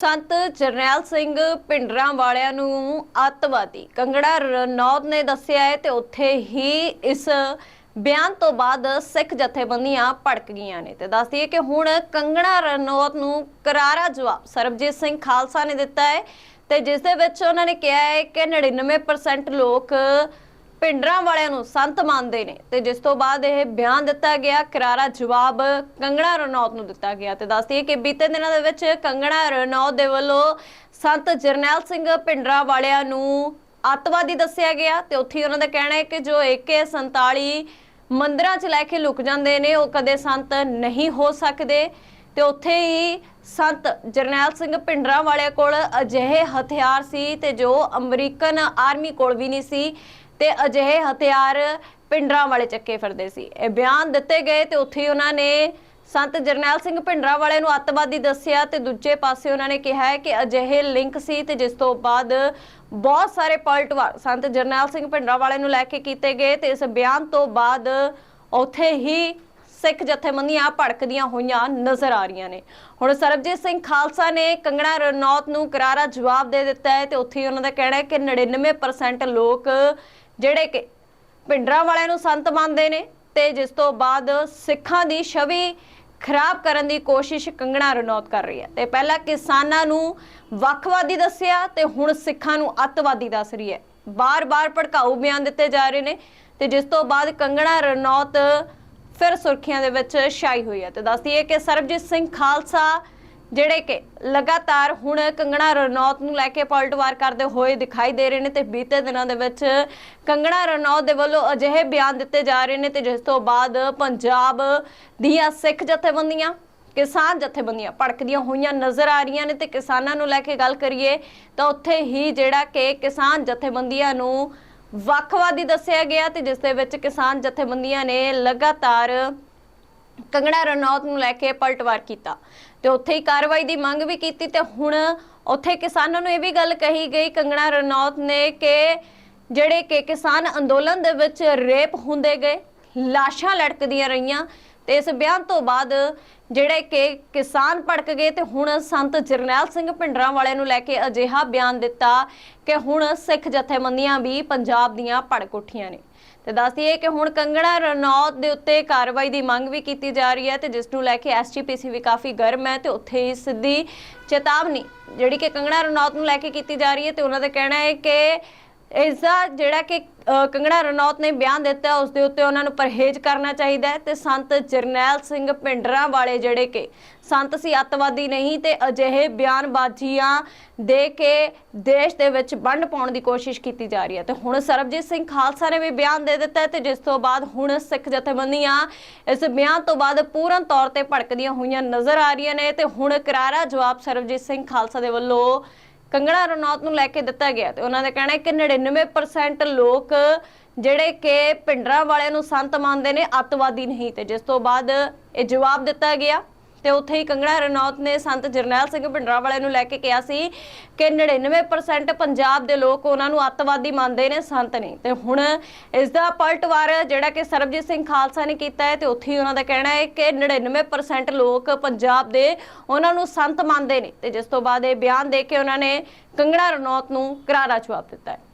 ਸੰਤ ਜਰਨੈਲ ਸਿੰਘ ਪਿੰਡਰਾਂ ਵਾਲਿਆਂ ਨੂੰ ਅੱਤਵਾਦੀ। ਕੰਗੜਾ ਰਣੌਤ ਨੇ ਦੱਸਿਆ ਹੈ ਤੇ ਉੱਥੇ ਹੀ ਇਸ ਬਿਆਨ ਤੋਂ ਬਾਅਦ ਸਿੱਖ ਜਥੇਬੰਦੀਆਂ ਭੜਕ ਗਈਆਂ ਨੇ। ਤੇ ਦੱਸਦੀ ਹੈ ਕਿ ਹੁਣ ਕੰਗੜਾ ਰਣੌਤ ਨੂੰ ਕਰਾਰਾ ਜਵਾਬ ਸਰਬਜੀਤ ਸਿੰਘ ਖਾਲਸਾ ਨੇ ਦਿੱਤਾ ਹੈ ਤੇ ਜਿਸ ਦੇ ਵਿੱਚ ਉਹਨਾਂ ਨੇ ਕਿਹਾ ਹੈ ਕਿ 99% ਲੋਕ ਪਿੰਡਰਾਂ ਵਾਲਿਆਂ ਨੂੰ ਸੰਤ ਮੰਨਦੇ ਨੇ ਤੇ ਜਿਸ ਤੋਂ ਬਾਅਦ ਇਹ ਬਿਆਨ ਦਿੱਤਾ ਗਿਆ, ਕਰਾਰਾ ਜਵਾਬ ਕੰਗਣਾ ਰਣੌਤ ਨੂੰ ਦਿੱਤਾ ਗਿਆ ਤੇ ਦੱਸਦੀ ਕਿ ਬੀਤੇ ਦਿਨਾਂ ਦੇ ਵਿੱਚ ਕੰਗਣਾ ਰਣੌਤ ਦੇ ਵੱਲੋਂ ਸੰਤ ਜਰਨੈਲ ਸਿੰਘ ਪਿੰਡਰਾਂ ਵਾਲਿਆਂ ਨੂੰ ਅੱਤਵਾਦੀ ਦੱਸਿਆ ਗਿਆ ਤੇ ਉੱਥੇ ਉਹਨਾਂ ਦਾ ਕਹਿਣਾ ਹੈ ਕਿ ਜੋ AK47 ਮੰਦਰਾਂ 'ਚ ਲੈ ਕੇ ਲੁਕ ਜਾਂਦੇ ਨੇ, ਉਹ ਕਦੇ ਸੰਤ ਨਹੀਂ ਹੋ ਸਕਦੇ ਤੇ ਉੱਥੇ ਹੀ ਸੰਤ ਜਰਨੈਲ ਸਿੰਘ ਪਿੰਡਰਾਂ ਵਾਲਿਆਂ ਕੋਲ ਅਜਿਹੇ ਹਥਿਆਰ ਸੀ ਤੇ ਜੋ ਅਮਰੀਕਨ ਆਰਮੀ ਕੋਲ ਵੀ ਨਹੀਂ ਸੀ ਤੇ ਅਜਿਹੇ ਹਥਿਆਰ ਪਿੰਡਰਾਂ ਵਾਲੇ ਚੱਕੇ ਫਿਰਦੇ ਸੀ। ਇਹ ਬਿਆਨ ਦਿੱਤੇ ਗਏ ਤੇ ਉੱਥੇ ਹੀ ਉਹਨਾਂ ਨੇ ਸੰਤ ਜਰਨੈਲ ਸਿੰਘ ਪਿੰਡਰਾਂ ਵਾਲੇ ਨੂੰ ਅੱਤਵਾਦੀ ਦੱਸਿਆ ਤੇ ਦੂਜੇ ਪਾਸੇ ਉਹਨਾਂ ਨੇ ਕਿਹਾ ਹੈ ਕਿ ਅਜਿਹੇ ਲਿੰਕ ਸੀ ਤੇ ਜਿਸ ਤੋਂ ਬਾਅਦ ਬਹੁਤ ਸਾਰੇ ਪਲਟਵਾਰ ਸੰਤ ਜਰਨੈਲ ਸਿੰਘ ਪਿੰਡਰਾਂ ਵਾਲੇ ਨੂੰ ਲੈ ਕੇ ਕੀਤੇ ਗਏ ਤੇ ਇਸ ਬਿਆਨ ਤੋਂ ਬਾਅਦ ਉੱਥੇ ਹੀ ਸਿੱਖ ਜਥੇਬੰਦੀਆਂ ਭੜਕਦੀਆਂ ਹੋਈਆਂ ਨਜ਼ਰ ਆ ਰਹੀਆਂ ਨੇ। ਹੁਣ ਸਰਬਜੀਤ ਸਿੰਘ ਖਾਲਸਾ ਨੇ ਕੰਗਣਾ ਰਣੌਤ ਨੂੰ ਕਰਾਰਾ ਜਵਾਬ ਦੇ ਦਿੱਤਾ ਹੈ ਤੇ ਉੱਥੇ ਉਹਨਾਂ ਦਾ ਕਹਿਣਾ ਹੈ ਕਿ 99% ਲੋਕ ਜਿਹੜੇ ਕਿ ਪਿੰਡਰਾਂ ਵਾਲਿਆਂ ਨੂੰ ਸੰਤ ਮੰਨਦੇ ਨੇ ਤੇ ਜਿਸ ਤੋਂ ਬਾਅਦ ਸਿੱਖਾਂ ਦੀ ਛਵੀ ਖਰਾਬ ਕਰਨ ਦੀ ਕੋਸ਼ਿਸ਼ ਕੰਗਣਾ ਰਣੌਤ ਕਰ ਰਹੀ ਹੈ। ਤੇ ਪਹਿਲਾਂ ਕਿਸਾਨਾਂ ਨੂੰ ਵੱਖਵਾਦੀ ਦੱਸਿਆ ਤੇ ਹੁਣ ਸਿੱਖਾਂ ਨੂੰ ਅੱਤਵਾਦੀ ਦੱਸ ਰਹੀ ਹੈ। ਬਾਰ-ਬਾਰ ਭੜਕਾਊ ਬਿਆਨ ਦਿੱਤੇ ਜਾ ਰਹੇ ਨੇ ਤੇ ਜਿਸ ਤੋਂ ਬਾਅਦ ਕੰਗਣਾ ਰਣੌਤ ਫਿਰ ਸੁਰਖੀਆਂ ਦੇ ਵਿੱਚ ਛਾਈ ਹੋਈ ਹੈ। ਤੇ ਦੱਸਦੀ ਹੈ ਕਿ ਸਰਬਜੀਤ ਸਿੰਘ ਖਾਲਸਾ ਜਿਹੜੇ ਕਿ ਲਗਾਤਾਰ ਹੁਣ ਕੰਗਣਾ ਰਣੌਤ ਨੂੰ ਲੈ ਕੇ ਪਲਟਵਾਰ ਕਰਦੇ ਹੋਏ ਦਿਖਾਈ ਦੇ ਰਹੇ ਨੇ ਤੇ ਬੀਤੇ ਦਿਨਾਂ ਦੇ ਵਿੱਚ ਕੰਗਣਾ ਰਣੌਤ ਦੇ ਵੱਲੋਂ ਅਜਿਹੇ ਬਿਆਨ ਦਿੱਤੇ ਜਾ ਰਹੇ ਨੇ ਤੇ ਜਿਸ ਤੋਂ ਬਾਅਦ ਪੰਜਾਬ ਦੀਆਂ ਸਿੱਖ ਜਥੇਬੰਦੀਆਂ, ਕਿਸਾਨ ਜਥੇਬੰਦੀਆਂ ਭੜਕਦੀਆਂ ਹੋਈਆਂ ਨਜ਼ਰ ਆ ਰਹੀਆਂ ਨੇ ਤੇ ਕਿਸਾਨਾਂ ਨੂੰ ਲੈ ਕੇ ਗੱਲ ਕਰੀਏ ਤਾਂ ਉੱਥੇ ਹੀ ਜਿਹੜਾ ਕਿ ਕਿਸਾਨ ਜਥੇਬੰਦੀਆਂ ਨੂੰ ਵੱਖਵਾਦੀ ਦੱਸਿਆ ਗਿਆ ਤੇ ਜਿਸ ਦੇ ਵਿੱਚ ਕਿਸਾਨ ਜਥੇਬੰਦੀਆਂ ਨੇ ਲਗਾਤਾਰ ਕੰਗਣਾ ਰਣੌਤ ਨੂੰ ਲੈ ਕੇ ਪਲਟਵਾਰ ਕੀਤਾ। ਤੇ ਉੱਥੇ ਹੀ ਕਾਰਵਾਈ ਦੀ ਮੰਗ ਵੀ ਕੀਤੀ ਤੇ ਹੁਣ ਉੱਥੇ ਕਿਸਾਨਾਂ ਨੂੰ ਇਹ ਵੀ ਗੱਲ ਕਹੀ ਗਈ, ਕੰਗਣਾ ਰਣੌਤ ਨੇ ਕਿ ਜਿਹੜੇ ਕਿ ਕਿਸਾਨ ਅੰਦੋਲਨ ਦੇ ਵਿੱਚ ਰੇਪ ਹੁੰਦੇ ਗਏ, ਲਾਸ਼ਾਂ ਲਟਕਦੀਆਂ ਰਹੀਆਂ ਤੇ ਇਸ ਬਿਆਨ ਤੋਂ ਬਾਅਦ ਜਿਹੜੇ ਕਿ ਕਿਸਾਨ ਭੜਕ ਗਏ ਤੇ ਹੁਣ ਸੰਤ ਜਰਨੈਲ ਸਿੰਘ ਭਿੰਡਰਾਂ ਵਾਲਿਆਂ ਨੂੰ ਲੈ ਕੇ ਅਜਿਹਾ ਬਿਆਨ ਦਿੱਤਾ ਕਿ ਹੁਣ ਸਿੱਖ ਜਥੇਬੰਦੀਆਂ ਵੀ ਪੰਜਾਬ ਦੀਆਂ ਭੜਕ ਉੱਠੀਆਂ ਨੇ। ਤੇ ਦੱਸਦੀ ਹੈ ਕਿ ਹੁਣ ਕੰਗਣਾ ਰਣੌਤ ਦੇ ਉੱਤੇ ਕਾਰਵਾਈ ਦੀ ਮੰਗ ਵੀ ਕੀਤੀ ਜਾ ਰਹੀ ਹੈ ਤੇ ਜਿਸ ਨੂੰ ਲੈ ਕੇ ਐਸਜੀਪੀਸੀ ਵੀ ਕਾਫੀ ਗਰਮ ਹੈ ਤੇ ਉੱਥੇ ਹੀ ਸਿੱਧੀ ਚੇਤਾਵਨੀ ਜਿਹੜੀ ਕਿ ਕੰਗਣਾ ਰਣੌਤ ਨੂੰ ਲੈ ਕੇ ਕੀਤੀ ਜਾ ਰਹੀ ਹੈ ਤੇ ਉਹਨਾਂ ਦਾ ਕਹਿਣਾ ਹੈ ਕਿ ਇਸ ਦਾ ਜਿਹੜਾ ਕਿ ਕੰਗਣਾ ਰਣੌਤ ਨੇ ਬਿਆਨ ਦਿੱਤਾ ਉਸ ਦੇ ਉੱਤੇ ਉਹਨਾਂ ਨੂੰ ਪਰਹੇਜ਼ ਕਰਨਾ ਚਾਹੀਦਾ ਹੈ ਤੇ ਸੰਤ ਜਰਨੈਲ ਸਿੰਘ ਪਿੰਡਰਾਂ ਵਾਲੇ ਜਿਹੜੇ ਕਿ ਸੰਤ ਸੀ, ਅੱਤਵਾਦੀ ਨਹੀਂ ਤੇ ਅਜਿਹੇ ਬਿਆਨਬਾਜ਼ੀਆਂ ਦੇ ਕੇ ਦੇਸ਼ ਦੇ ਵਿੱਚ ਵੰਡ ਪਾਉਣ ਦੀ ਕੋਸ਼ਿਸ਼ ਕੀਤੀ ਜਾ ਰਹੀ ਹੈ। ਤੇ ਹੁਣ ਸਰਬਜੀਤ ਸਿੰਘ ਖਾਲਸਾ ਨੇ ਵੀ ਬਿਆਨ ਦੇ ਦਿੱਤਾ ਤੇ ਜਿਸ ਤੋਂ ਬਾਅਦ ਹੁਣ ਸਿੱਖ ਜਥੇਬੰਦੀਆਂ ਇਸ ਬਿਆਨ ਤੋਂ ਬਾਅਦ ਪੂਰਨ ਤੌਰ ਤੇ ਭੜਕਦੀਆਂ ਹੋਈਆਂ ਨਜ਼ਰ ਆ ਰਹੀਆਂ ਨੇ ਤੇ ਹੁਣ ਕਰਾਰਾ ਜਵਾਬ ਸਰਬਜੀਤ ਸਿੰਘ ਖਾਲਸਾ ਦੇ ਵੱਲੋਂ ਕੰਗਣਾ ਰਣੌਤ ਨੂੰ ਲੈ ਕੇ ਦਿੱਤਾ ਗਿਆ ਤੇ ਉਹਨਾਂ ਦਾ ਕਹਿਣਾ ਹੈ ਕਿ 99% ਲੋਕ ਜਿਹੜੇ ਕਿ ਪਿੰਡਰਾਂ ਵਾਲਿਆਂ ਨੂੰ ਸੰਤ ਮੰਨਦੇ ਨੇ, ਅੱਤਵਾਦੀ ਨਹੀਂ ਤੇ ਜਿਸ ਤੋਂ ਬਾਅਦ ਇਹ ਜਵਾਬ ਦਿੱਤਾ ਗਿਆ। ਤੇ ਉੱਥੇ ਹੀ ਕੰਗਣਾ ਰਣੌਤ ਨੇ ਸੰਤ ਜਰਨੈਲ ਸਿੰਘ ਪਿੰਡਰਾਂ ਵਾਲਿਆਂ ਨੂੰ ਲੈ ਕੇ ਕਿਹਾ ਸੀ ਕਿ 99% ਪੰਜਾਬ ਦੇ ਲੋਕ ਉਹਨਾਂ ਨੂੰ ਅੱਤਵਾਦੀ ਮੰਨਦੇ ਨੇ, ਸੰਤ ਨੇ ਤੇ ਹੁਣ ਇਸ ਦਾ ਪਲਟਵਾਰ ਜਿਹੜਾ ਕਿ ਸਰਬਜੀਤ ਸਿੰਘ ਖਾਲਸਾ ਨੇ ਕੀਤਾ ਹੈ ਤੇ ਉੱਥੇ ਹੀ ਉਹਨਾਂ ਦਾ ਕਹਿਣਾ ਹੈ ਕਿ 99% ਲੋਕ ਪੰਜਾਬ ਦੇ ਉਹਨਾਂ ਨੂੰ ਸੰਤ ਮੰਨਦੇ ਨੇ। ਤੇ ਜਿਸ ਤੋਂ ਬਾਅਦ ਇਹ ਬਿਆਨ ਦੇ ਕੇ ਉਹਨਾਂ ਨੇ ਕੰਗਣਾ ਰਣੌਤ ਨੂੰ ਕਰਾਰਾ ਜਵਾਬ ਦਿੱਤਾ ਹੈ।